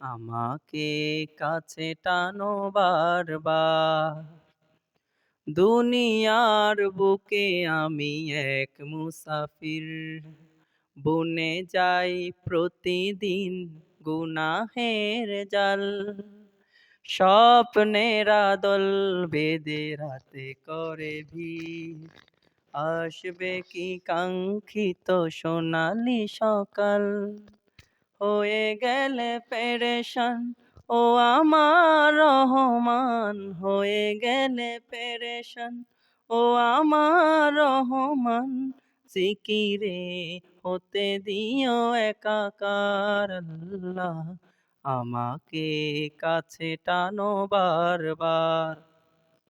আমাকে কাছে টানো বারবার। দুনিয়ার বুকে আমি এক মুসাফির। বনে যাই প্রতিদিন গুনাহের জাল। স্বপ্নেরা দল বেদে রাতে করে ভিড়। আসবে কি কাঙ্ক্ষিত সোনালি সকাল? হয়ে গেলে পেরেশান। ও আমার রহমান, হয়ে গেলে পেরেশান। ও আমার রহমান সিকিরে হতে দিও একাকার আল্লাহ। আমাকে কাছে টানো বারবার।